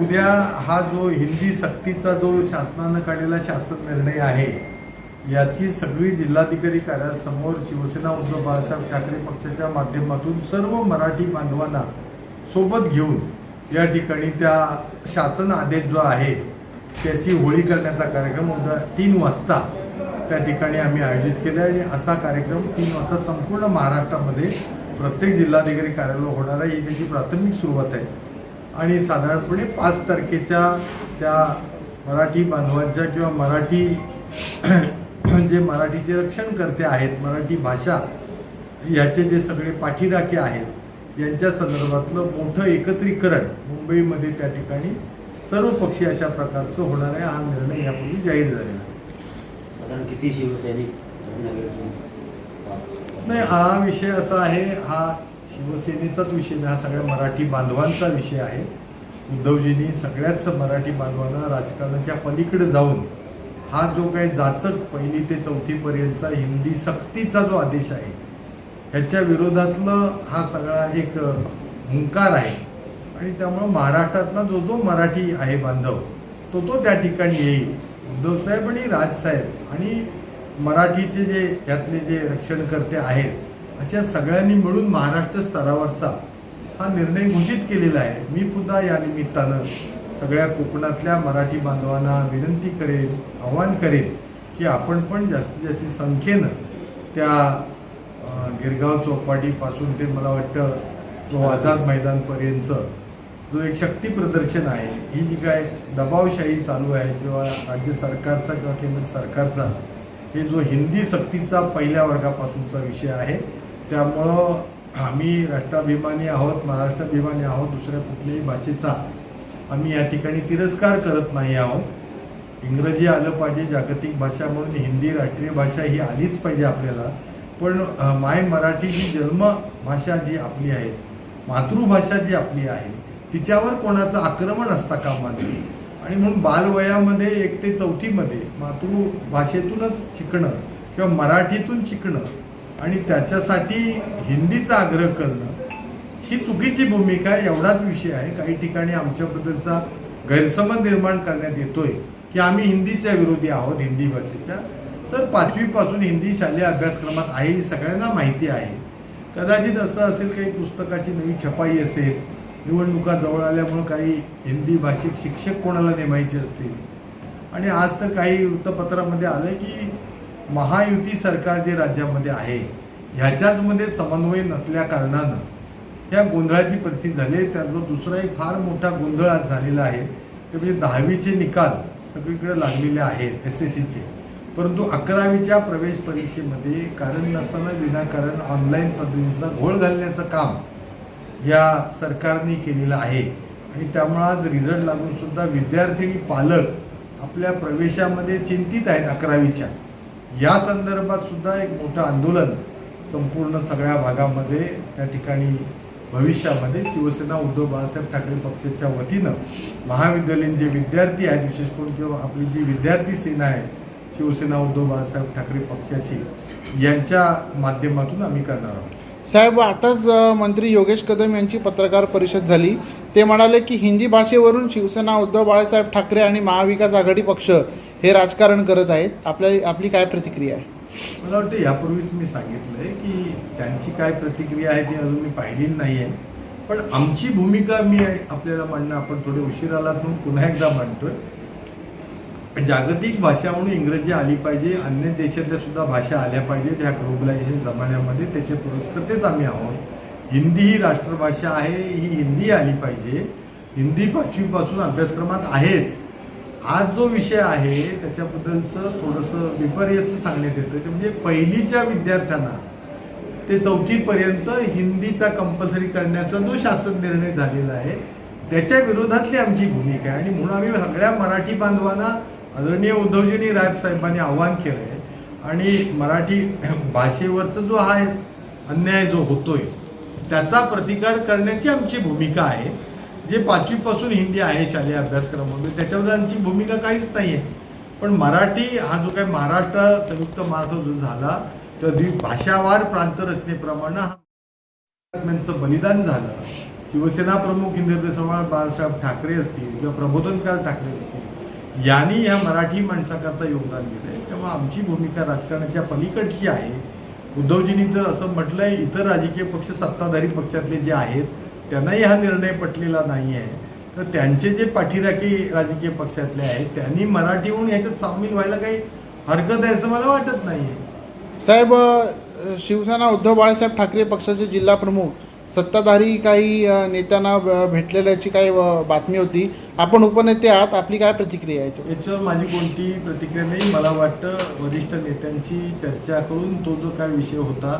उद्या हा जो हिंदी सक्तीचा जो शासनानं काढलेला शासन निर्णय आहे याची सगळी जिल्हाधिकारी कार्यालयासमोर शिवसेना उद्धव बाळासाहेब ठाकरे पक्षाच्या माध्यमातून सर्व मराठी बांधवांना सोबत घेऊन या ठिकाणी त्या शासन आदेश जो आहे त्याची होळी करण्याचा कार्यक्रम उद्या तीन वाजता त्या ठिकाणी आम्ही आयोजित केला आहे. आणि असा कार्यक्रम तीन वाजता संपूर्ण महाराष्ट्रामध्ये प्रत्येक जिल्हाधिकारी कार्यालय होणार आहे. ही त्याची प्राथमिक सुरुवात आहे. आणि साधारणपणे पाच तारखेच्या त्या मराठी बांधवांच्या किंवा मराठी जे मराठीचे रक्षणकर्ते आहेत मराठी भाषा याचे जे सगळे पाठीराखे आहेत यांच्या संदर्भातलं मोठं एकत्रीकरण मुंबईमध्ये त्या ठिकाणी सर्व पक्षी अशा प्रकारचं होणार आहे हा निर्णय यापूर्वी जाहीर झालेला आहे. साधारण किती शिवसैनिक नाही हा विषय असा आहे हा शिवसेनेचाच विषय नाही हा सगळ्या मराठी बांधवांचा विषय आहे. उद्धवजींनी सगळ्याच मराठी बांधवांना राजकारणाच्या पलीकडे जाऊन हा जो काही जाचक पहिली ते चौथीपर्यंतचा हिंदी सक्तीचा जो आदेश आहे ह्याच्या विरोधातलं हा सगळा एक हुंकार आहे. आणि त्यामुळं महाराष्ट्रातला जो जो मराठी आहे बांधव तो तो त्या ठिकाणी येईल. उद्धवसाहेब आणि राजसाहेब आणि मराठीचे जे त्यातले जे रक्षणकर्ते आहेत अशा सगळ्यांनी मिळून महाराष्ट्र स्तरावरचा हा निर्णय घोषित केलेला आहे. मी सुद्धा या निमित्तानं सगळ्या कोकणातल्या मराठी बांधवांना विनंती करेन आव्हान करेन की आपण पण जास्तीत जास्त संख्येनं त्या गिरगाव चौपाटीपासून ते मला वाटतं जो आझाद मैदानपर्यंतचं जो एक शक्ती प्रदर्शन आहे ही जी काय दबावशाही चालू आहे किंवा राज्य सरकारचा किंवा केंद्र सरकारचा हे जो हिंदी सक्तीचा पहिल्या वर्गापासूनचा विषय आहे त्यामुळं आम्ही राष्ट्राभिमानी आहोत महाराष्ट्राभिमानी आहोत दुसऱ्या कुठल्याही भाषेचा आम्ही या ठिकाणी तिरस्कार करत नाही आहोत. इंग्रजी आलं पाहिजे जागतिक भाषा म्हणून हिंदी राष्ट्रीय भाषा ही आलीच पाहिजे आपल्याला. पण माय मराठी जी जन्म भाषा जी आपली आहे मातृभाषा जी आपली आहे तिच्यावर कोणाचं आक्रमण असता कामा नये. आणि म्हणून बालवयामध्ये एक ते चौथीमध्ये मातृभाषेतूनच शिकणं किंवा मराठीतून शिकणं आणि त्याच्यासाठी हिंदीचा आग्रह करणं ही चुकीची भूमिका आहे एवढाच विषय आहे. काही ठिकाणी आमच्याबद्दलचा गैरसमज निर्माण करण्यात येतोय की आम्ही हिंदीच्या विरोधी आहोत हिंदी भाषेच्या. तर पाचवीपासून हिंदी शालेय अभ्यासक्रमात आहे ही सगळ्यांना माहिती आहे. कदाचित असं असेल काही पुस्तकाची नवी छपाई असेल निवडणुका जवळ आल्यामुळं काही हिंदी भाषिक शिक्षक कोणाला नेमायचे असतील. आणि आज तर काही वृत्तपत्रामध्ये आलं की महायुती सरकार जे राज्यामध्ये आहे ह्याच्याचमध्ये समन्वय नसल्या कारणानं या गोंधळाची परिस्थिती झाली आहे. त्याचबरोबर दुसरा एक फार मोठा गोंधळ आज झालेला आहे. ते म्हणजे दहावीचे निकाल सगळीकडे लागलेले आहेत एस एस सीचे परंतु अकरावीच्या प्रवेश परीक्षेमध्ये कारण नसताना विनाकारण ऑनलाईन पद्धतीचा घोळ घालण्याचं काम या सरकारने केलेलं आहे. आणि त्यामुळं आज रिझल्ट लागूनसुद्धा विद्यार्थी आणि पालक आपल्या प्रवेशामध्ये चिंतित आहेत अकरावीच्या. या संदर्भात सुद्धा एक मोठं आंदोलन संपूर्ण सगळ्या भागामध्ये त्या ठिकाणी भविष्यामध्ये शिवसेना उद्धव बाळासाहेब ठाकरे पक्षाच्या वतीनं महाविद्यालयीन जे विद्यार्थी आहेत विशेष करून किंवा आपली जी विद्यार्थी सेना आहे शिवसेना उद्धव बाळासाहेब ठाकरे पक्षाची यांच्या माध्यमातून आम्ही करणार आहोत. साहेब आताच मंत्री योगेश कदम यांची पत्रकार परिषद झाली. ते म्हणाले की हिंदी भाषेवरून शिवसेना उद्धव बाळासाहेब ठाकरे आणि महाविकास आघाडी पक्ष हे राजकारण करत आहेत. आपल्या आपली काय प्रतिक्रिया आहे? मला वाटतं यापूर्वीच मी सांगितलं आहे की त्यांची काय प्रतिक्रिया आहे ती अजून मी पाहिलेली नाही आहे पण आमची भूमिका मी आपल्याला म्हणणं आपण थोडे उशिराला म्हणून पुन्हा एकदा म्हणतोय. जागतिक भाषा म्हणून इंग्रजी आली पाहिजे अन्य देशातल्या सुद्धा भाषा आल्या पाहिजेत. ह्या ग्लोबलायझेशन जमान्यामध्ये त्याचे पुरस्कर्तेच आम्ही आहोत. हिंदी ही राष्ट्रभाषा आहे ही हिंदी आली पाहिजे. हिंदी पाचवीपासून अभ्यासक्रमात आहेच. आज जो विषय आहे त्याच्याबद्दलचं थोडंसं विपर्यस्त सांगण्यात येतं. ते म्हणजे पहिलीच्या विद्यार्थ्यांना ते चौथीपर्यंत हिंदीचा कंपल्सरी करण्याचा जो शासन निर्णय झालेला आहे त्याच्या विरोधातली आमची भूमिका आहे. आणि म्हणून आम्ही सगळ्या मराठी बांधवांना आदरणीय उद्धवजींनी राजसाहेबांनी आव्हान केलं आहे आणि मराठी भाषेवरचा जो आहे अन्याय जो होतोय त्याचा प्रतिकार करण्याची आमची भूमिका आहे. जे पाचवीपासून हिंदी आहे शालेय अभ्यासक्रमामध्ये त्याच्यामध्ये आमची भूमिका काहीच नाही आहे पण मराठी हा जो काही महाराष्ट्र संयुक्त महाराष्ट्र जो झाला तर द्विभाषावार प्रांत रचनेप्रमाणे हा बलिदान झालं. शिवसेना प्रमुख इंद्रप्रिय चव्हाण बाळासाहेब ठाकरे असतील किंवा प्रबोधनकार ठाकरे असतील यांनी ह्या मराठी माणसाकरता योगदान दिलं आहे तेव्हा आमची भूमिका राजकारणाच्या पलीकडची आहे. उद्धवजींनी तर असं म्हटलंय इतर राजकीय पक्ष सत्ताधारी पक्षातले जे आहेत त्यांनाही हा निर्णय पटलेला नाही आहे तर त्यांचे जे पाठीराखी राजकीय पक्षातले आहेत त्यांनी मराठी होऊन याच्यात सामील व्हायला काही हरकत आहे असं मला वाटत नाही साहेब शिवसेना उद्धव बाळासाहेब ठाकरे पक्षाचे जिल्हा प्रमुख सत्ताधारी काही नेत्यांना भेटलेल्याची काही बातमी होती. आपण उपनेते आहात आपली काय प्रतिक्रिया आहे? याच्यावर? माझी कोणती प्रतिक्रिया नाही. मला वाटतं वरिष्ठ नेत्यांशी चर्चा करून तो जो काय विषय होता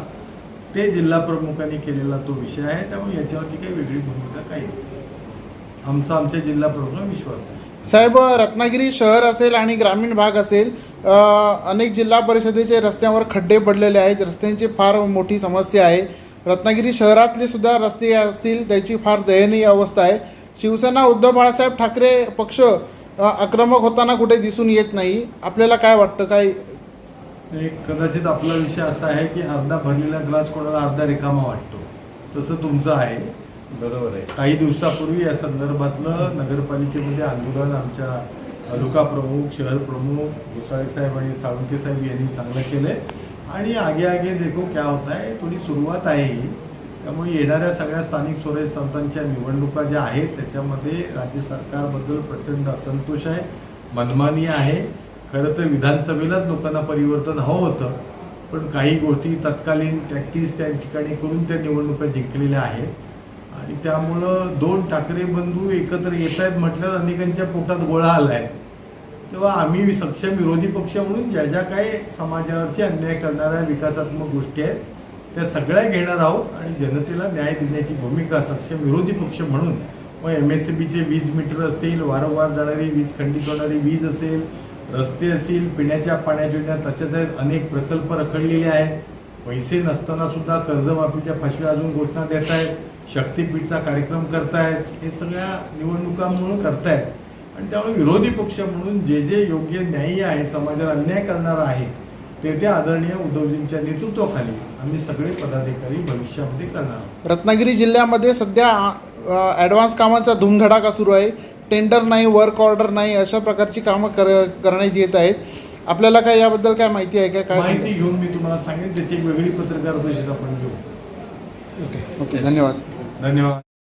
ते जिल्हा प्रमुखांनी केलेला तो विषय आहे त्यामुळे याच्यावरती काही वेगळी भूमिका काही नाही. आमचा आमच्या जिल्हा प्रमुख विश्वास आहे. साहेब रत्नागिरी शहर असेल आणि ग्रामीण भाग असेल अनेक जिल्हा परिषदेचे रस्त्यावर खड्डे पडलेले आहेत. रस्त्यांची फार मोठी समस्या आहे. रत्नागिरी शहरातले सुद्धा रस्ते असतील त्याची फार दयनीय अवस्था आहे. शिवसेना उद्धव बाळासाहेब ठाकरे पक्ष आक्रमक होताना कुठे दिसून येत नाही. आपल्याला काय वाटतं? काय एक कदाचित आपला विषय असा आहे की अर्धा भरलेला ग्लास कोणाला अर्धा रिकामा वाटतो. तसं तुमचं आहे. बरोबर आहे. काही दिवसापूर्वी या संदर्भातलं नगरपालिकेमध्ये आंदोलन आमच्या तालुका प्रमुख शहर प्रमुख घोसाळे साहेब आणि साळुंके साहेब यांनी चांगलं केलंय. आणि आगे आगे देखो क्या होत आहे थोडी सुरुवात आहे. त्यामुळे येणाऱ्या सगळ्या स्थानिक स्वराज्य संस्थांच्या निवडणुका ज्या आहेत त्याच्यामध्ये राज्य सरकारबद्दल प्रचंड असंतोष आहे मनमानी आहे. खरं तर विधानसभेलाच लोकांना परिवर्तन हवं होतं पण काही गोष्टी तत्कालीन टॅक्टिस त्या ठिकाणी करून त्या निवडणुका जिंकलेल्या आहेत. आणि त्यामुळं दोन ठाकरे बंधू एकत्र येत आहेत म्हटल्यावर अनेकांच्या पोटात गोळा आलाय. तेव्हा आम्ही सक्षम विरोधी पक्ष म्हणून ज्या ज्या काही समाजावरची अन्याय करणाऱ्या विकासात्मक गोष्टी आहेत त्या सगळ्या घेणार आहोत आणि जनतेला न्याय देण्याची भूमिका सक्षम विरोधी पक्ष म्हणून. मग एम एस बीचे वीज मीटर असतील वारंवार जाणारी वीज खंडित होणारी वीज असेल रस्ते असतील पिण्याच्या पाण्याच्या योजना तसेच आहेत अनेक प्रकल्प रखडलेले आहेत. पैसे नसताना सुद्धा कर्जमाफीच्या फसव्या अजून घोषणा देत आहेत. शक्तीपीठचा कार्यक्रम करतायत. हे सगळ्या निवडणुकांमुळे करतायत. आणि त्यामुळे विरोधी पक्ष म्हणून जे जे योग्य न्याय्य आहे समाजाला अन्याय करणारा आहे ते ते आदरणीय उद्धवजींच्या नेतृत्वाखाली आम्ही सगळे पदाधिकारी भविष्यामध्ये करणार रत्नागिरी जिल्ह्यामध्ये सध्या ॲडव्हान्स कामांचा धुमधडाका सुरू आहे. टेंडर नाही वर्क ऑर्डर नाही अशा प्रकारची कामं कर करण्यात येत आहेत. आपल्याला काय याबद्दल काय माहिती आहे का? काय माहिती घेऊन मी तुम्हाला सांगेन त्याची एक वेगळी पत्रकार परिषद आपण घेऊ. ओके धन्यवाद. धन्यवाद.